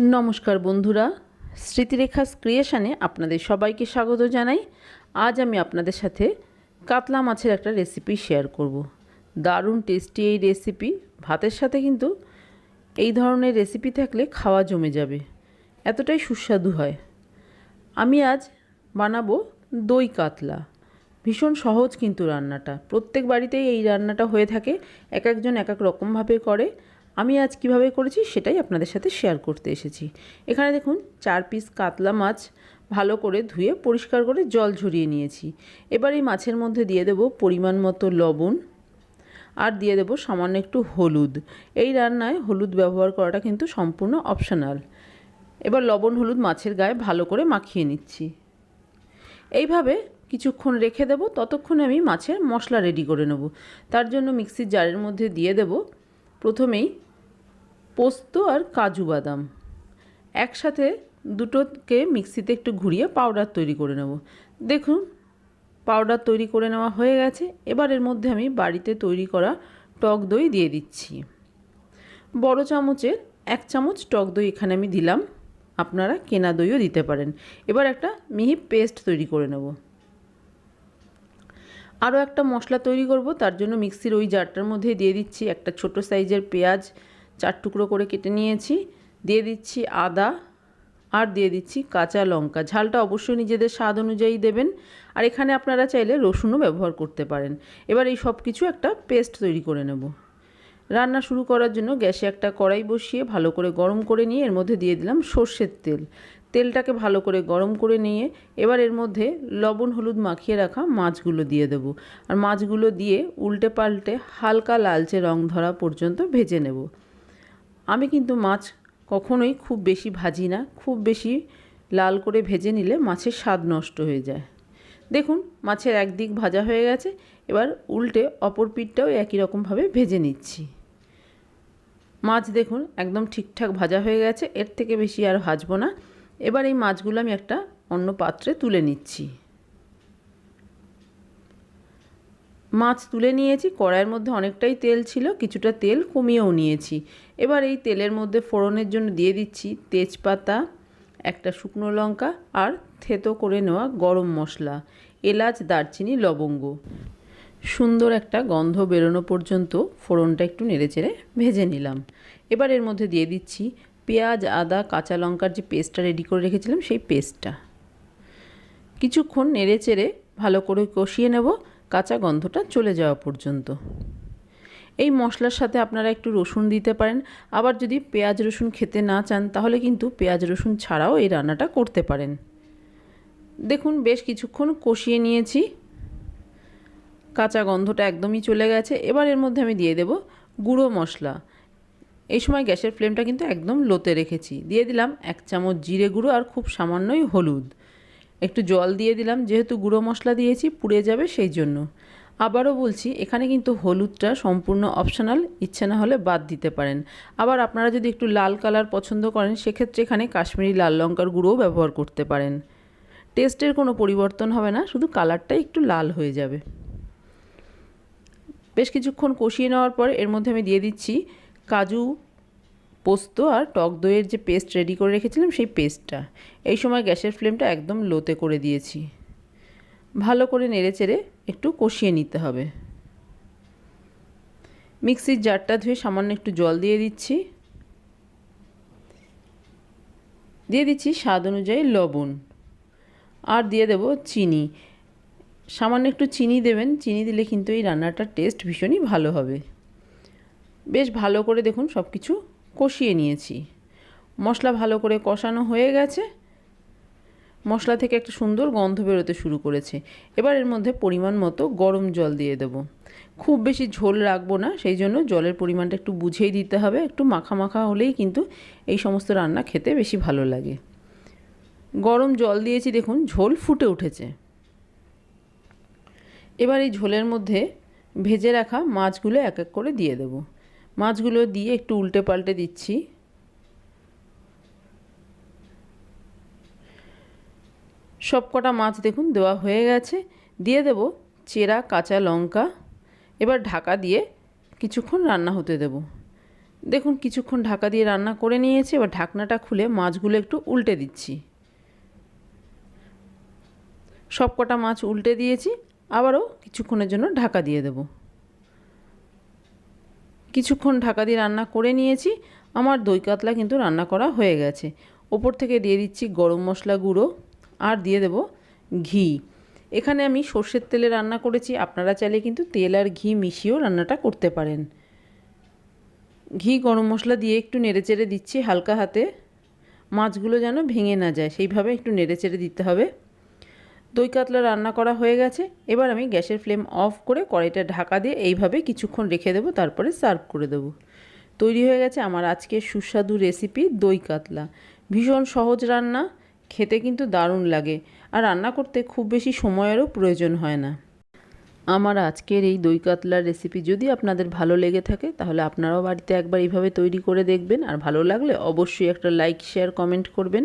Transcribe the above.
নমস্কার বন্ধুরা স্মৃতিরেখা ক্রিয়েশনে আপনাদের সবাইকে স্বাগত জানাই। আজ আমি আপনাদের সাথে কাতলা মাছের একটা রেসিপি শেয়ার করব। দারুণ টেস্টি এই রেসিপি ভাতের সাথে কিন্তু এই ধরনের রেসিপি থাকলে খাওয়া জমে যাবে। এতটাই সুস্বাদু হয়। আমি আজ বানাবো দই কাতলা। ভীষণ সহজ কিন্তু রান্নাটা। প্রত্যেক বাড়িতেই এই রান্নাটা হয়ে থাকে। এক একজন এক এক রকমভাবে করে। আমি আজ কীভাবে করেছি সেটাই আপনাদের সাথে শেয়ার করতে এসেছি। এখানে দেখুন, চার পিস কাতলা মাছ ভালো করে ধুয়ে পরিষ্কার করে জল ঝরিয়ে নিয়েছি। এবার এই মাছের মধ্যে দিয়ে দেব পরিমাণ মতো লবণ আর দিয়ে দেব সামান্য একটু হলুদ। এই রান্নায় হলুদ ব্যবহার করাটা কিন্তু সম্পূর্ণ অপশনাল এবার লবণ হলুদ মাছের গায়ে ভালো করে মাখিয়ে নিচ্ছি। এইভাবে কিছুক্ষণ রেখে দেবো, ততক্ষণে আমি মাছের মশলা রেডি করে নেব। তার জন্য মিক্সির জারের মধ্যে দিয়ে দেব প্রথমেই পোস্ত আর কাজু বাদাম। একসাথে দুটোকে মিক্সিতে একটু ঘুরিয়ে পাউডার তৈরি করে নেব। দেখুন পাউডার তৈরি করে নেওয়া হয়ে গেছে। এবার এর মধ্যে আমি বাড়িতে তৈরি করা টক দই দিয়ে দিচ্ছি। বড় চামচের এক চামচ টক দই এখানে আমি দিলাম। আপনারা কেনা দইও দিতে পারেন। এবার একটা মিহি পেস্ট তৈরি করে নেব। আরও একটা মশলা তৈরি করব। তার জন্য মিক্সির ওই জারটার মধ্যে দিয়ে দিচ্ছি একটা ছোট সাইজের পেঁয়াজ চার টুকরো করে কেটে নিয়েছি, দিয়ে দিচ্ছি আদা আর দিয়ে দিচ্ছি কাঁচা লঙ্কা। ঝালটা অবশ্যই নিজেদের স্বাদ অনুযায়ী দেবেন আর এখানে আপনারা চাইলে রসুনও ব্যবহার করতে পারেন। এবার এই সব কিছু একটা পেস্ট তৈরি করে নেব। রান্না শুরু করার জন্য গ্যাসে একটা কড়াই বসিয়ে ভালো করে গরম করে নিয়ে এর মধ্যে দিয়ে দিলাম সর্ষের তেল। তেলটাকে ভালো করে গরম করে নিয়ে এবার এর মধ্যে লবণ হলুদ মাখিয়ে রাখা মাছগুলো দিয়ে দেব। আর মাছগুলো দিয়ে উল্টে পাল্টে হালকা লালচে রং ধরা পর্যন্ত ভেজে নেব। আমি কিন্তু মাছ কখনোই খুব বেশি ভাজি না, খুব বেশি লাল করে ভেজে নিলে মাছের স্বাদ নষ্ট হয়ে যায়। দেখুন, মাছের একদিক ভাজা হয়ে গেছে, এবার উল্টে অপর পিঠটাও একই রকমভাবে ভেজে নিচ্ছি। মাছ দেখুন একদম ঠিকঠাক ভাজা হয়ে গেছে, এর থেকে বেশি আর ভাজবো না। এবার এই মাছগুলো আমি একটা অন্য পাত্রে তুলে নিচ্ছি। মাছ তুলে নিয়েছি, কড়াইয়ের মধ্যে অনেকটাই তেল ছিল, কিছুটা তেল কমিয়েও নিয়েছি। এবার এই তেলের মধ্যে ফোড়নের জন্য দিয়ে দিচ্ছি তেজপাতা, একটা শুকনো লঙ্কা আর থেতো করে নেওয়া গরম মশলা, এলাচ, দারচিনি, লবঙ্গ। সুন্দর একটা গন্ধ বেরোনো পর্যন্ত ফোড়নটা একটু নেড়েচেড়ে ভেজে নিলাম। এবার এর মধ্যে দিয়ে দিচ্ছি পেঁয়াজ, আদা, কাঁচা লঙ্কার যে পেস্টটা রেডি করে রেখেছিলাম, সেই পেস্টটা। কিছুক্ষণ নেড়ে চেড়ে ভালো করে কষিয়ে নেব। কাঁচা গন্ধটা চলে যাওয়া পর্যন্ত। এই মশলার সাথে আপনারা একটু রসুন দিতে পারেন। আবার যদি পেঁয়াজ রসুন খেতে না চান, তাহলে কিন্তু পেঁয়াজ রসুন ছাড়াও এই রান্নাটা করতে পারেন। দেখুন, বেশ কিছুক্ষণ কষিয়ে নিয়েছি। কাঁচা গন্ধটা একদমই চলে গেছে। এবার এর মধ্যে আমি দিয়ে দেব গুঁড়ো মশলা। এই সময় গ্যাসের ফ্লেমটা কিন্তু একদম লোতে রেখেছি। দিয়ে দিলাম এক চামচ জিরে গুঁড়ো আর খুব সামান্যই হলুদ। একটু জল দিয়ে দিলাম, যেহেতু গুঁড়ো মশলা দিয়েছি, পুড়ে যাবে সেই জন্য। আবারও বলছি, এখানে কিন্তু হলুদটা সম্পূর্ণ অপশনাল ইচ্ছে না হলে বাদ দিতে পারেন। আবার আপনারা যদি একটু লাল কালার পছন্দ করেন, সেক্ষেত্রে এখানে কাশ্মীরি লাল লঙ্কার গুঁড়োও ব্যবহার করতে পারেন। টেস্টের কোনো পরিবর্তন হবে না, শুধু কালারটাই একটু লাল হয়ে যাবে। বেশ কিছুক্ষণ কষিয়ে নেওয়ার পর এর মধ্যে আমি দিয়ে দিচ্ছি কাজু পোস্ত আর টক দইয়ের যে পেস্ট রেডি করে রেখেছিলাম, সেই পেস্টটা। এই সময় গ্যাসের ফ্লেমটা একদম লোতে করে দিয়েছি। ভালো করে নেড়ে চেড়ে একটু কষিয়ে নিতে হবে। মিক্সির জারটা ধুয়ে সামান্য একটু জল দিয়ে দিচ্ছি। দিয়ে দিচ্ছি স্বাদ অনুযায়ী লবণ। আর দিয়ে দেব চিনি। সামান্য একটু চিনি দেবেন। চিনি দিলে কিন্তু এই রান্নাটার টেস্ট ভীষণই ভালো হবে। বেশ ভালো করে দেখুন সব কিছু কষিয়ে নিয়েছি। মশলা ভালো করে কষানো হয়ে গেছে। মশলা থেকে একটা সুন্দর গন্ধ বেরোতে শুরু করেছে। এবার এর মধ্যে পরিমাণ মতো গরম জল দিয়ে দেব। খুব বেশি ঝোল রাখব না, সেই জন্য জলের পরিমাণটা একটু বুঝেই দিতে হবে। একটু মাখা মাখা হলেই কিন্তু এই সমস্ত রান্না খেতে বেশি ভালো লাগে। গরম জল দিয়েছি, দেখুন, ঝোল ফুটে উঠেছে। এবার এই ঝোলের মধ্যে ভেজে রাখা মাছগুলো এক এক করে দিয়ে দেব। মাছগুলো দিয়ে একটু উল্টে পাল্টে দিচ্ছি। সব কটা মাছ দেখুন দেওয়া হয়ে গেছে। দিয়ে দেব চেরা, কাঁচা লঙ্কা। এবার ঢাকা দিয়ে কিছুক্ষণ রান্না হতে দেব। দেখুন কিছুক্ষণ ঢাকা দিয়ে রান্না করে নিয়েছি, এবার ঢাকনাটা খুলে মাছগুলো একটু উল্টে দিচ্ছি। সব কটা মাছ উল্টে দিয়েছি, আবারও কিছুক্ষণের জন্য ঢাকা দিয়ে দেব। কিছুক্ষণ ঢাকা দিয়ে রান্না করে নিয়েছি। আমার দই কাতলা কিন্তু রান্না করা হয়ে গেছে। ওপর থেকে দিয়ে দিচ্ছি গরম মশলা গুঁড়ো আর দিয়ে দেব ঘি। এখানে আমি সর্ষের তেলে রান্না করেছি। আপনারা চাইলে কিন্তু তেল আর ঘি মিশিয়েও রান্নাটা করতে পারেন। ঘি গরম মশলা দিয়ে একটু নেড়েচেড়ে দিচ্ছি হালকা হাতে। মাছগুলো যেন ভেঙে না যায়। সেইভাবে একটু নেড়েচেড়ে দিতে হবে। দই কাতলা রান্না করা হয়ে গেছে। এবার আমি গ্যাসের ফ্লেম অফ করে কড়াইটা ঢাকা দিয়ে এইভাবে কিছুক্ষণ রেখে দেবো, তারপরে সার্ভ করে দেবো। তৈরি হয়ে গেছে আমার আজকের সুস্বাদু রেসিপি দই কাতলা। ভীষণ সহজ রান্না, খেতে কিন্তু দারুণ লাগে, আর রান্না করতে খুব বেশি সময়েরও প্রয়োজন হয় না। আমার আজকের এই দই কাতলার রেসিপি যদি আপনাদের ভালো লেগে থাকে, তাহলে আপনারাও বাড়িতে একবার এইভাবে তৈরি করে দেখবেন, আর ভালো লাগলে অবশ্যই একটা লাইক, শেয়ার, কমেন্ট করবেন।